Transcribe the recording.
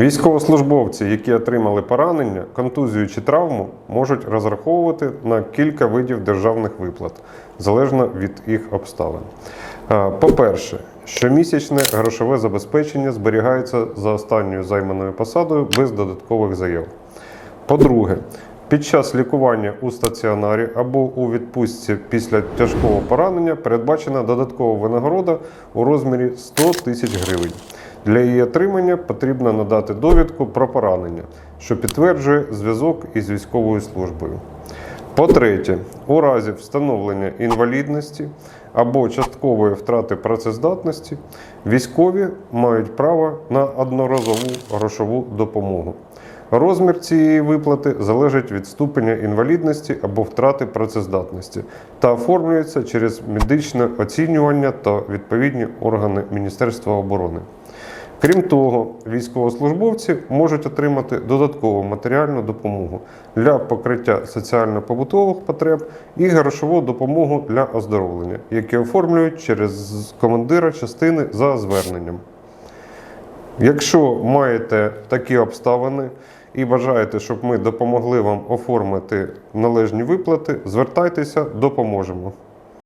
Військовослужбовці, які отримали поранення, контузію чи травму, можуть розраховувати на кілька видів державних виплат залежно від їх обставин. Е, По-перше, щомісячне грошове забезпечення зберігається за останньою займаною посадою без додаткових заяв. По-друге, під час лікування у стаціонарі або у відпустці після тяжкого поранення передбачена додаткова винагорода у розмірі 100 тисяч гривень. Для її отримання потрібно надати довідку про поранення, що підтверджує зв'язок із військовою службою. По-третє, у разі встановлення інвалідності або часткової втрати працездатності військові мають право на одноразову грошову допомогу. Розмір цієї виплати залежить від ступеня інвалідності або втрати працездатності та оформлюється через медичне оцінювання та відповідні органи Міністерства оборони. Крім того, військовослужбовці можуть отримати додаткову матеріальну допомогу для покриття соціально-побутових потреб і грошову допомогу для оздоровлення, які оформлюють через командира частини за зверненням. Якщо маєте такі обставини і бажаєте, щоб ми допомогли вам оформити належні виплати, звертайтеся, допоможемо.